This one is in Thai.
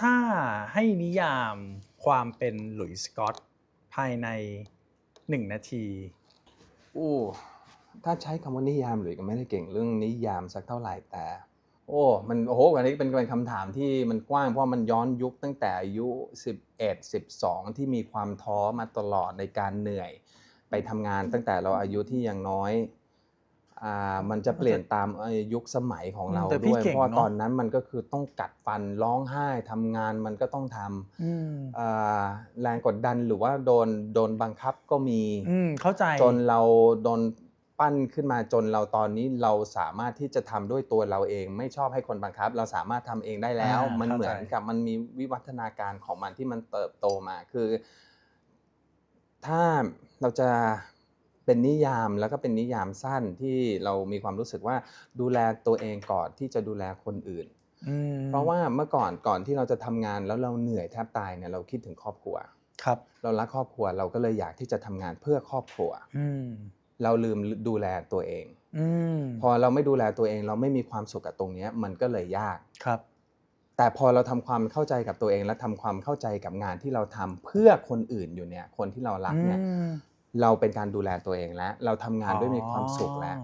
ถ้าให้นิยามความเป็นหลุยส์สกอตภายในหนึ่งนาทีโอ้ถ้าใช้คำว่านิยามหรือก็ไม่ได้เก่งเรื่องนิยามสักเท่าไหร่แต่ โอ้มันโอ้โหอันนี้เป็นเป็นคำถามที่มันกว้างเพราะมันย้อนยุคตั้งแต่อายุ 11 12 ที่มีความท้อมาตลอดในการเหนื่อย ไปทำงานตั้งแต่เราอายุที่ยังน้อย อ่ามันจะเปลี่ยนตามอายุคสมัยของเราแต่พี่ด้วยเก่งเพราะว่าเนอะ ตอนนั้นมันก็คือต้องกัดฟันร้องไห้ทำงานมันก็ต้องทำ อืมอ่าแรงกดดันหรือว่าโดนโดนบังคับก็มี อืมเข้าใจ จนเราโดนปั้นขึ้นมาจนเราตอนนี้เราสามารถที่จะทำด้วยตัวเราเอง ไม่ชอบให้คนบังคับ เราสามารถทำเองได้แล้ว อ่ามันเข้าเหมือนใจกับมันมีวิวัฒนาการของมันที่มันเติบโตมาคือ ถ้าเราจะ เป็นนิยามแล้วก็เป็นนิยามสั้นที่เรามีความรู้สึกว่าดูแลตัวเองก่อนที่จะดูแลคนอื่นอืมเพราะว่าเมื่อก่อนก่อนที่เราจะทำงานแล้วเราเหนื่อยแทบตายเนี่ยเราคิดถึงครอบครัวครับ เรารักครอบครัวเราก็เลยอยากที่จะทำงานเพื่อครอบครัวอืมเราลืมดูแลตัวเองอืมพอเราไม่ดูแลตัวเอง เราไม่มีความสุขกับตรงเนี้ยมันก็เลยยากครับ แต่พอเราทำความเข้าใจกับตัวเองและทำความเข้าใจกับงานที่เราทำเพื่อคนอื่นอยู่เนี่ย คนที่เรารักเนี่ยอืม เราเป็นการดูแลตัวเองแล้ว เราทำงานด้วยมีความสุขแล้ว